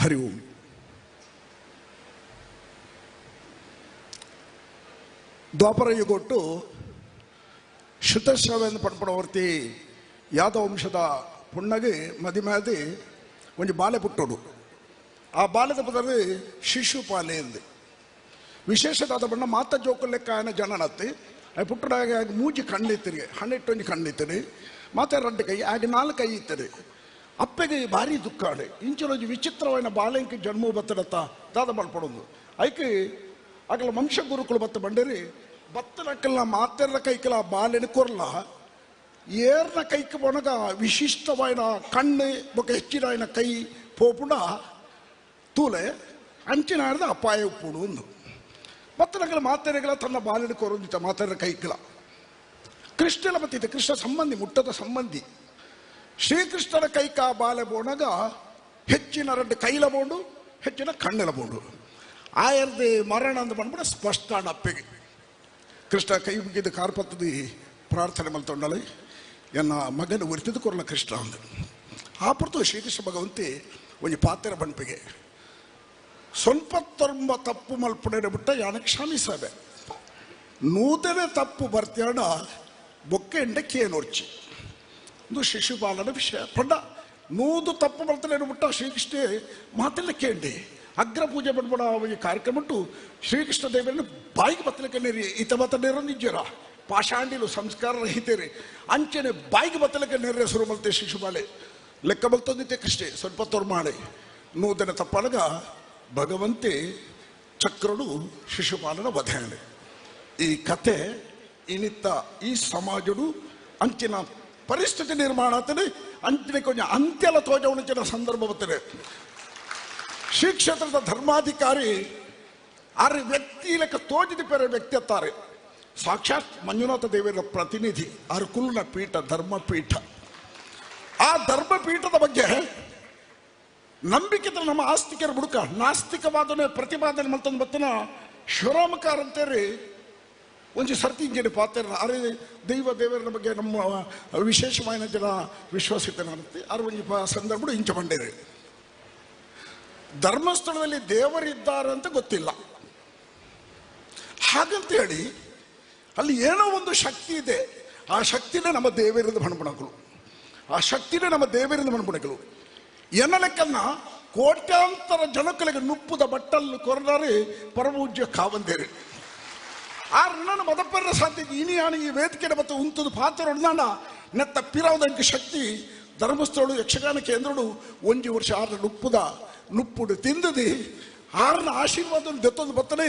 ಹರಿ ಓಂ ದ್ವಾಪರ ಯುಗೊಟ್ಟು ಶುತಶ್ರವೆಂದು ಪಡ್ಪಡವರ್ತಿ ಯಾದವ ವಂಶದ ಪುಣ್ಣಗೆ ಮದಿಮಾದಿ ಒಂದು ಬಾಲೆ ಪುಟ್ಟೋಡು ಆ ಬಾಲ್ಯದ ಪದರಿ ಶಿಶುಪಾಲೆ ಎಂದು. ವಿಶೇಷದಾದ ಬಣ್ಣ ಮಾತ ಜೋಕು ಲೆಕ್ಕ ಆಯನ ಜನನತ್ತಿ ಅವು ಪುಟ್ಟಡಾಗ ಆಗ ಮೂಜಿ ಕಣ್ಣಿತ್ತಿರಿ ಹನ್ನೆಟ್ಟೊಂದು ಕಣ್ಣಿತ್ತಿರಿ ಮಾತೆ ರಡ್ಡು ಕೈ, ಆಗ ನಾಲ್ಕು ಕೈ ಇತ್ತರಿ. అప్పగి భారీ దుఃఖాడే ఇంచురోజు విచిత్రమైన బాలయంకి జన్మ బత్తడత దాద మల్పడొందు ఐకి అక్కడ ವಂಶ ಗುರುಕುಲು ಬತ್ತ ಬಂಡರಿ ಬತ್ತನಕಲ್ಲ ಮಾತೆರ್ನ ಕೈಕಲ ಬಾಲೆನ ಕೊರ್ಲ. ಏರ್ನ ಕೈಕ ಬೊಣಗ ವಿಶಿಷ್ಟವಾಯಿನ ಕಣ್ಣು, ಬೊಕ ಹೆಚ್ಚಿನ ಕೈ ಪೋಪುಂಡ ತೂಲೆ ಅಂಚಿನಾರದ ಅಪಾಯ ಉಪ್ಪುಡು ಅಂದು. ಬತ್ತನಕಲ ಮಾತೆರೆಗಲ ತನ್ನ ಬಾಲೆನ ಕೊರೊಂದಿತ ಮಾತೆರ್ನ ಕೈಕಲ ಕೃಷ್ಣಲ ಮತ್ತಿದೆ ಕೃಷ್ಣ ಸಂಬಂಧಿ, ಮುಟ್ಟದ ಸಂಬಂಧಿ. ಶ್ರೀಕೃಷ್ಣನ ಕೈಕ ಬಾಲೆ ಬೋಣಗ, ಹೆಚ್ಚಿನ ರೆಡ್ಡು ಕೈಲ ಬೋಂಡು ಹೆಚ್ಚಿನ ಕಣ್ಣೆಲ ಬೋಂಡು ಆಯರ್ದು ಮರಣ ಅಂದ್ ಬಂದ್ಬಿಡ ಸ್ಪಷ್ಟ ಅಪ್ಪೆಗೆ ಕೃಷ್ಣ ಕೈ ಮುಗಿದ ಕಾರ್ಪತ್ತದಿ ಪ್ರಾರ್ಥನೆ ಮಲ್ತೊಂಡಲೆ ಎನ್ನ ಮಗನ ಉರಿತಿದ್ದು ಕೊರಲ ಕೃಷ್ಣ ಅಂದ. ಆ ಪುರ್ತು ಶ್ರೀಕೃಷ್ಣ ಭಗವಂತಿ ಒಂದು ಪಾತ್ರ ಬಣ್ಪಿಗೆ ಸ್ವಲ್ಪ ತೊಂಬ ತಪ್ಪು ಮಲ್ಪಡೆ ಬಿಟ್ಟ ಯಾನ ಕ್ಷಮಿಸಬೆ ನೂತನ ತಪ್ಪು ಬರ್ತ್ಯಾಡ ಬೊಕ್ಕೆ ಎಂಡ ಕೇನೋರ್ಚಿ ಇದು ಶಿಶುಪಾಲನ ವಿಷಯ. ಪಂಡ ನೂದು ತಪ್ಪು ಬರ್ತಾನೆ ಬಿಟ್ಟ ಶ್ರೀಕೃಷ್ಣ ಮಾತೆಲ್ಲ ಕೇಳಿ ಅಗ್ರ ಪೂಜೆ ಬಂದ್ಬಿಡ ಈ ಕಾರ್ಯಕ್ರಮ ಉಂಟು. ಶ್ರೀಕೃಷ್ಣ ದೇವರನ್ನು ಬಾಯಿಗೆ ಬತ್ತಲಿಕ್ಕೆ ನೀರಿ ಈತ ಬತ್ತನೇರೋ ನಿಜರ ಪಾಷಾಂಡಿಲು ಸಂಸ್ಕಾರ ರಹಿತೇರಿ. ಅಂಚನೆ ಬಾಯಿಗೆ ಬತ್ತಲಿಕ್ಕೆ ನೆರೆ ಹೆಸರು ಮಲ್ತೆ ಶಿಶುಪಾಲೆ ಲೆಕ್ಕ ಬಲ್ತಂದಿತ್ತೆ ಕೃಷ್ಣೆ. ಸ್ವಲ್ಪ ತೊರ್ಮಾಳೆ ನೂತನ ತಪ್ಪಲಗ ಭಗವಂತೆ ಚಕ್ರಡು ಶಿಶುಪಾಲನ ವಧೆಯಾನೆ. ಈ ಕತೆ ಇನಿತ್ತ ಈ ಸಮಾಜಡು ಅಂಚಿನ ಅಂಚಿನ ಕೊಂಚ ಅಂತ್ಯಲ ತೋಜ ಉಣಚಿನ ಸಂದರ್ಭ ಬರ್ತದೆ. ಶ್ರೀ ಕ್ಷೇತ್ರದ ಧರ್ಮಾಧಿಕಾರಿ ಆರ ವ್ಯಕ್ತಿ ಲೆಕ್ಕ ತೋಜಿದ ಬೇರೆ ವ್ಯಕ್ತಿ ಅತ್ತಾರೆ ಸಾಕ್ಷಾತ್ ಮಂಜುನಾಥ ದೇವರ ಪ್ರತಿನಿಧಿ, ಆರು ಕುಲ್ನ ಪೀಠ, ಧರ್ಮಪೀಠ. ಆ ಧರ್ಮಪೀಠದ ಬಗ್ಗೆ ನಂಬಿಕೆ ನಮ್ಮ ಆಸ್ತಿಕರ ಹುಡುಕ ನಾಸ್ತಿಕವಾದನೆ ಪ್ರತಿಪಾದನೆ ಮತ್ತೊಂದು ಬತ್ತನ ಶಿವರಾಮಕಾರ ಅಂತೇಳಿ ಒಂದು ಸರ್ತಿ ಇಂಜಿನ ಪಾತ್ರ ಅರೆ ದೈವ ದೇವರ ಬಗ್ಗೆ ನಮ್ಮ ವಿಶೇಷమైన ಜನ ವಿಶ್ವಾಸಿತನಾಗುತ್ತೆ ಅರ ಒಂಜಿ ಸಂದರ್ಭ ಇಂಚ ಬಂಡೇರಿ ಧರ್ಮಸ್ಥಳದಲ್ಲಿ ದೇವರಿದ್ದಾರೆ ಅಂತ ಗೊತ್ತಿಲ್ಲ. ಹಾಗಂತ ಹೇಳಿ ಅಲ್ಲಿ ಏನೋ ಒಂದು ಶಕ್ತಿ ಇದೆ, ಆ ಶಕ್ತಿನೇ ನಮ್ಮ ದೇವರಿಂದ ಬಣ್ಬಣಗಳು ಆ ಶಕ್ತಿನೇ ನಮ್ಮ ದೇವರಿಂದ ಬಣ್ಬಣಗಳು ಎನ್ನ ಲೆಕ್ಕನ್ನ ಕೋಟ್ಯಾಂತರ ಜನಗಳಿಗೆ ನುಪ್ಪುದ ಬಟ್ಟಲು ಕೊರದಾರಿ ಪರಮೂಜ್ಯ ಕಾವಂದೇರಿ. ಆ ನನ್ನ ಮದಪ್ಪರ ಸಾಧ್ಯ ಇನಿಯಾನ ಈ ವೇದಿಕೆ ಮತ್ತು ಉಂತದು ಪಾತ್ರ ಹೊಡೆದಾಂಡ ನೆತ್ತ ಪಿರಾವುದಕ್ಕೆ ಶಕ್ತಿ ಧರ್ಮಸ್ಥಳು ಯಕ್ಷಗಾನ ಕೇಂದ್ರಡು ಒಂಜಿ ವರ್ಷ ಆರ ನುಪ್ಪುದ ನುಪ್ಪುಡು ತಿಂದದಿ ಆರನ ಆಶೀರ್ವಾದ ದೆತ್ತೊಂದು ಬತ್ತನೆ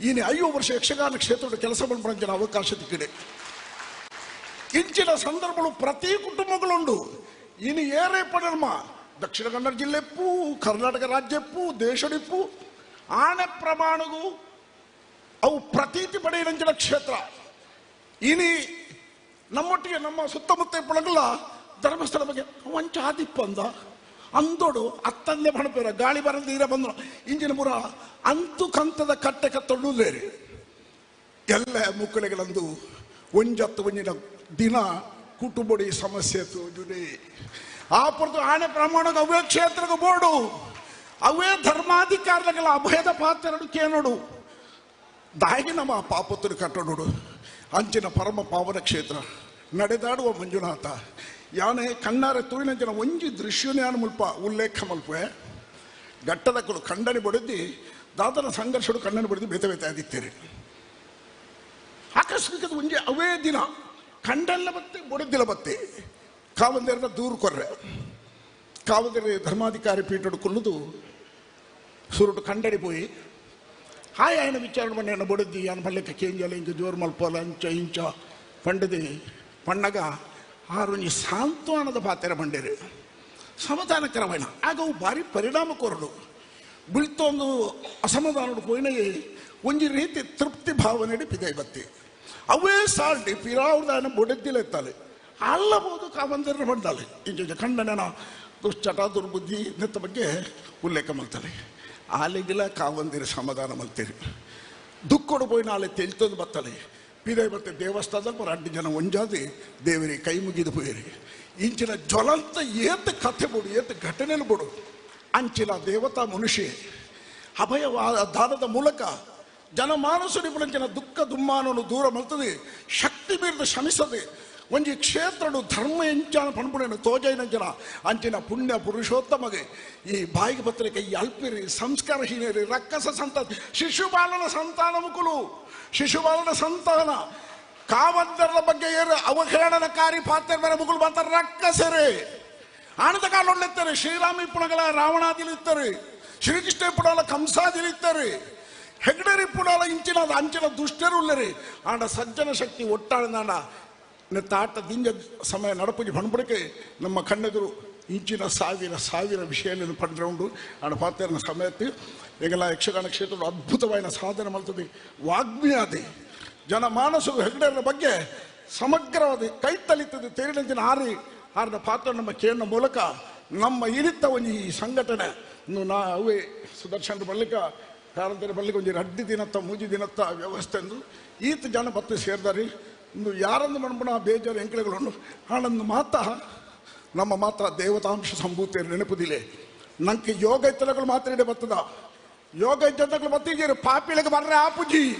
ಈನಿ ಐದು ವರ್ಷ ಯಕ್ಷಗಾನ ಕ್ಷೇತ್ರದ ಕೆಲಸ ಮಾಡ್ಬಂಜಿನ ಅವಕಾಶ ತಿಕ್ಕಿದೆ ಇಂಚಿನ ಸಂದರ್ಭಗಳು ಪ್ರತಿ ಕುಟುಂಬಗಳುಂಡು ಇನ್ನು ಏರೇ ಪಡರ್ಮ ದಕ್ಷಿಣ ಕನ್ನಡ ಜಿಲ್ಲೆಪ್ಪು ಕರ್ನಾಟಕ ರಾಜ್ಯಪ್ಪು ದೇಶಡಿಪ್ಪು ಆಣೆ ಪ್ರಮಾಣಗೂ ಅವು ಪ್ರತೀತಿ ಪಡೆಯಂಚಿನ ಕ್ಷೇತ್ರ. ಇನಿ ನಮ್ಮೊಟ್ಟಿಗೆ ನಮ್ಮ ಸುತ್ತಮುತ್ತ ಬಳಗಲ್ಲ ಧರ್ಮಸ್ಥಳ ಬಗ್ಗೆ ಒಂಚ ಆದಿಪ್ಪ ಅಂದ ಅಂದೋಡು ಅತ್ತಂದೆ ಬಣಪೇರ, ಗಾಳಿ ಬರಲಿ ಇರ ಬಂದ್ರು. ಇಂಜಿನ ಪುರ ಅಂತು ಕಂತದ ಕಟ್ಟೆ ಕತ್ತೊಳ್ಳುದೇರಿ ಎಲ್ಲ ಮುಕ್ಕಳಿಗಳಂದು ಒಂಜತ್ತು ಒಂಜಿನ ದಿನ ಕುಟುಂಬಡಿ ಸಮಸ್ಯೆ ತೋಜುಡೆ ಆ ಪುರತು ಆಣೆ ಪ್ರಮಾಣಕ್ಕೆ ಅವೇ ಕ್ಷೇತ್ರಕ್ಕೆ ಬೋಡು. ಅವೇ ಧರ್ಮಾಧಿಕಾರಗಳ ಅಭಯದ ಪಾತ್ರಡು ಕೇನೋಡು ದಾಯಿಗೆ ನಮ್ಮ ಪಾಪತ್ತರು ಕಟ್ಟಡುಡು ಅಂಚಿನ ಪರಮ ಪಾವನ ಕ್ಷೇತ್ರ. ನಡೆದಾಡುವ ಮಂಜುನಾಥ. ಯಾನೆ ಕಣ್ಣಾರೆ ತೂಯಿನಂಚಿನ ಒಂಜಿ ದೃಶ್ಯನ್ಯಾನ ಮುಲ್ಪ ಉಲ್ಲೇಖ ಮಲ್ಪೆ ಘಟ್ಟದಕ್ಕಳು ಖಂಡನೆ ಬಡಿದು, ದಾದನ ಸಂಘರ್ಷಡು ಕಣ್ಣನ್ನು ಬಡಿದು ಬೇತೆ ಬೇತೆ ಆದಿತ್ತೇರಿ. ಆಕಸ್ಮಿಕದ ಒಂಜಿ ಅವೇ ದಿನ ಕಂಡಲ್ಲ ಬತ್ತೆ, ಬೊಡೆದಿಲ್ಲ ಬತ್ತೆ. ಕಾವಂದೇರದ ದೂರು ಕೊರ್ರೆ. ಕಾವಂದೇರಿ ಧರ್ಮಾಧಿಕಾರಿ ಪೀಠಡು ಕೊಲ್ಲುದು ಸುರುಟು ಕಂಡಡಿ ಪೋಯಿ ಹಾಯ್ ಆಯ್ನ ವಿಚಾರಣೆ ಮಾಡಿ ನನ್ನ ಬಡದಿ పల్లెకి ఏం చేయాలి ఇంక జోరు మలపాలి ಅಂಚ ಇಂಚ ಪಂಡದಿ, ಪಣ್ಣಗ. ಆರು ನೀ ಸಾಂತ್ವನದ ಪಾತ್ರ ಬಂಡೇರಿ. ಸಮಾಧಾನಕರವಾಯ್ನ ಆಗ ಅವು ಭಾರಿ ಪರಿಣಾಮಕೋರರು ಬೀಳ್ತೊಂದು ಅಸಮಾಧಾನ ಪೋಯಿನ ಒಂಜಿ ರೀತಿ ತೃಪ್ತಿ ಭಾವನೆ ಪಿದೆ ಬತ್ತಿ ಅವೇ ಸಾಲ್ಟಿ ಪಿರಾವ್ದಾನ ಬೊಡೆದ್ದಿಲ್ಲ ಇತ್ತಾಳೆ ಅಲ್ಲಬಹುದು ಕಾಮಂದಿರ ಬಂದಾಳೆ. ಇಂಜ ಕಂಡನ ದುಶ್ಚಟ, ದುರ್ಬುದ್ಧಿ ಇದ್ದ ಬಗ್ಗೆ ಉಲ್ಲೇಖ ಮಾಡ್ತಾಳೆ. ಆಲಿಗಿಲ ಕಾವಂದಿರ ಸಮಾಧಾನ ಮಲ್ತೀರಿ ದುಃಖಡು ಪೋಯಿ ನಾಳೆ ತೆಲ್ತೊಂದು ಬತ್ತಲೆ. ಪಿದೆ ಮತ್ತೆ ದೇವಸ್ಥಾನದಲ್ಲಿ ಬರ ಅಡ್ಡಿ ಜನ ಒಂಜಾದಿ ದೇವರಿಗೆ ಕೈ ಮುಗಿದು ಪೋಯಿರಿ. ಇಂಚಿನ ಜ್ವಲಂತ ಏತ್ ಕಥೆ ಬೋಡು, ಏತ್ ಘಟನೆಲು ಬೋಡು. ಅಂಚಿನ ದೇವತಾ ಮನುಷ್ಯ ಅಭಯವಾದ ದಾನದ ಮೂಲಕ ಜನಮಾನಸುಡಿ ಬುಳಂಚಿನ ದುಃಖ ದುಮ್ಮಾನವನ್ನು ದೂರ ಮಲ್ತದೆ ಶಕ್ತಿ ಮೀರಿದ ಶ್ರಮಿಸದೆ ಒಂಜಿ ಕ್ಷೇತ್ರಡು ಧರ್ಮ ಎಂಚಾನ ಪಣಪುಣೆನು ತೋಜೈನಂಚನ ಅಂಚಿನ ಪುಣ್ಯ ಪುರುಷೋತ್ತಮಗೆ. ಈ ಬಾಯಿಗೆ ಪತ್ರಿಕೆ, ಈ ಅಲ್ಪಿರಿ ಸಂಸ್ಕಾರಹೀನರಿ ರಕ್ಕಸ ಸಂತಾನ ಶಿಶುಪಾಲನ ಸಂತಾನ ಮುಕುಲು ಶಿಶುಪಾಲನ ಸಂತಾನ. ಕಾವಂತರದ ಬಗ್ಗೆ ಏರ ಅವಹೇಳನಕಾರಿ ಪಾತ್ರ ಮೇಲೆ ಮುಗುಲು ಬಂತ ರಕ್ಕಸರೆ. ಆನಂದ ಕಾಲೊಳ್ಳೆತ್ತಾರೆ ಶ್ರೀರಾಮಿ ಪುಣಗಳ ರಾವಣಾದಿಲಿತ್ತಾರೆ ಶ್ರೀಕೃಷ್ಣ ಪುಣಾಲ ಕಂಸಾದಿಲಿತ್ತಾರೆ ಹೆಗ್ಡರಿ ಪುಣಗಳ ಇಂಚಿನ ಅಂಚಿನ ದುಷ್ಟರುಳ್ಳರಿ ಆಂಡ ಸಜ್ಜನ ಶಕ್ತಿ ಒಟ್ಟಾಳನಾಡ ತಾಟ ದಿಂಜ ಸಮಯ ನಡಪುಜಿ ಪಣಪಡಿಕೆ ನಮ್ಮ ಕಣ್ಣೆದುರು ಇಂಚಿನ ಸಾವಿರ ಸಾವಿರ ವಿಷಯ ಪಡೆದ್ರೆ ಉಂಡು ಆಡ ಪಾತ್ರ ಸಮಯತ್ತು ಈಗೆಲ್ಲ ಯಕ್ಷಗಾನ ಕ್ಷೇತ್ರ ಅದ್ಭುತವಾದ ಸಾಧನೆ ಮಾಡ್ತದೆ. ವಾಗ್ಮಿಯಾದಿ, ಜನ ಮಾನಸರು ಹೆಗ್ಡರ ಬಗ್ಗೆ ಸಮಗ್ರವಾದ ಕೈ ತಲಿತದೆ ತೇರಿನಂಚಿನ ಆರಿ ಆರಿನ ಪಾತ್ರ ನಮ್ಮ ಕೇಳಿನ ಮೂಲಕ ನಮ್ಮ ಇರಿತ ಒಂದು ಈ ಸಂಘಟನೆ. ನಾ ಅವೇ ಸುದರ್ಶನ ಬಳಿಕ ಕಾಲದಲ್ಲಿ ಬಳಿಕ ಒಂದು ಅಡ್ಡಿ ದಿನತ್ತ ಮೂಜಿ ದಿನತ್ತ ವ್ಯವಸ್ಥೆ ಎಂದು ಈತ ಜನ ಬತ್ತು ಸೇರಿದಾರೆ. ಇಂದು ಯಾರಂದು ಮಣ್ಬಣ ಬೇಜಾರು ಎಂಕಳೆಗಳನ್ನು? ಆನಂದು ಮಾತ ನಮ್ಮ ಮಾತ್ರ ದೇವತಾಂಶ ಸಂಭೂತಿ ನೆನಪುದಿಲೆ. ನಂಗೆ ಯೋಗ ಮಾತ್ರ ಇಡೆ ಬರ್ತದ ಯೋಗ ಇದ್ದಗಳು ಬತ್ತಿಗೆ ಪಾಪಿಗಳಿಗೆ ಬರ್ರೆ ಆಪುಜಿ.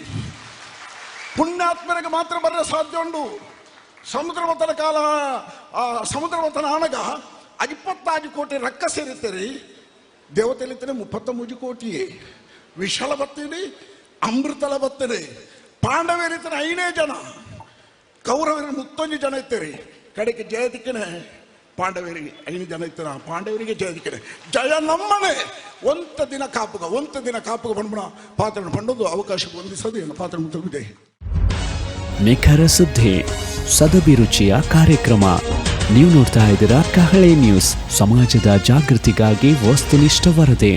ಪುಣ್ಯಾತ್ಮರಿಗೆ ಮಾತ್ರ ಬರ್ರೆ ಸಾಧ್ಯ ಉಂಡು. ಸಮುದ್ರ ಮತನ ಕಾಲ, ಆ ಸಮುದ್ರ ಮತನ ಆನಗ ಇಪ್ಪತ್ತಾರು ಕೋಟಿ ರಕ್ಕ ಸೇರಿರ್ತಾರೆ ದೇವತೆಲಿತ್ತೇನೆ ಮುಪ್ಪತ್ತ ಮೂಜಿ ಕೋಟಿ ವಿಶಾಲ ಬತ್ತೀರಿ ಅಮೃತಲ ಬತ್ತದೆ. ಪಾಂಡವರಿರ್ತನೆ ಐನೇ ಜನ. ಕೌರವರ ಮುತ್ತೊಂದು ಜನ ಇತ್ತೀರಿ ಕಡೆಗೆ ಜಯದಿಕ್ಕನೆ ಪಾಂಡವರಿಗೆ, ಐದು ಜನ ಇತ್ತರ ಪಾಂಡವರಿಗೆ ಜಯದಿಕ್ಕನೆ ಜಯ ನಮ್ಮನೆ. ಒಂತ ದಿನ ಕಾಪುಗ, ಒಂತ ದಿನ ಕಾಪುಗ ಬಂದ್ಬಿಡ ಪಾತ್ರ ಪಂಡೋದು ಅವಕಾಶ ಹೊಂದಿಸೋದು ಏನು? ಪಾತ್ರ ಮುಗಿದೆ ನಿಖರ ಸುದ್ದಿ ಸದಭಿರುಚಿಯ ಕಾರ್ಯಕ್ರಮ. ನೀವು ನೋಡ್ತಾ ಇದ್ದೀರಾ ಕಹಳೆ ನ್ಯೂಸ್. ಸಮಾಜದ ಜಾಗೃತಿಗಾಗಿ ವಸ್ತುನಿಷ್ಠ ವರದಿ.